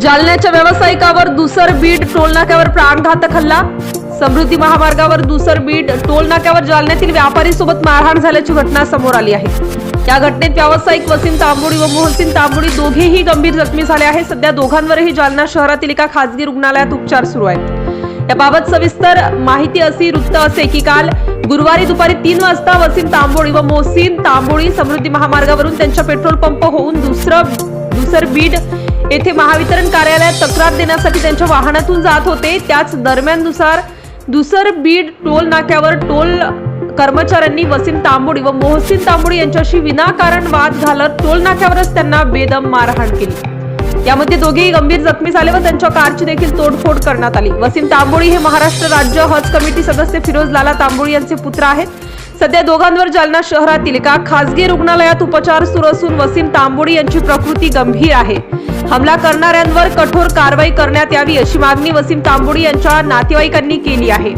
जालन्याच्या व्यावसायिकावर दुसर बीड टोलनाक्यावर प्राणघातक हल्ला? समृद्धी महामार्गावर दुसर बीड टोलनाक्यावर जालन्यातील व्यापारी सोबत मारहाण झाल्याची घटना समोर आली आहे. या घटनेत व्यावसायिक वसीम तांबुडी व मोहसिन तांबुडी दोघेही गंभीर जखमी झाले आहे सध्या दोघांवरही जालना शहरातील एका खासगी रुग्णालयात उपचार सुरू आहेत. याबाबत सविस्तर माहिती अशी वृत्त असे की काल गुरुवारी दुपारी तीन वाजता वसीम तांबोळी व मोसीन तांबोळी समृद्धी महामार्गावरून त्यांच्या पेट्रोल पंप होऊन दुसरं दुसर बीड येथे महावितरण कार्यालयात तक्रार देण्यासाठी त्यांच्या वाहनातून जात होते. त्याच दरम्याननुसार दुसर बीड टोल नाक्यावर टोल कर्मचाऱ्यांनी वसीम तांबोडी व मोहसिन तांबोडी यांच्याशी विनाकारण वाद घालत टोल नाक्यावरच त्यांना बेदम मारहाण केली. यामध्ये दोघेही गंभीर जखमी झाले व त्यांच्या कारची देखील तोडफोड करण्यात आली. वसीम तांबोळी हे महाराष्ट्र राज्य हज कमिटी सदस्य फिरोज लाला तांबोळी यांचे पुत्र आहेत. सध्या दोघांवर जालना शहरातील एका खासगी रुग्णालयात उपचार सुरू असून वसीम तांबोळी यांची प्रकृती गंभीर आहे. हमला करणाऱ्यांवर कठोर कारवाई करण्यात यावी अशी मागणी वसीम तांबुडी यांच्या नातेवाईकांनी केली आहे.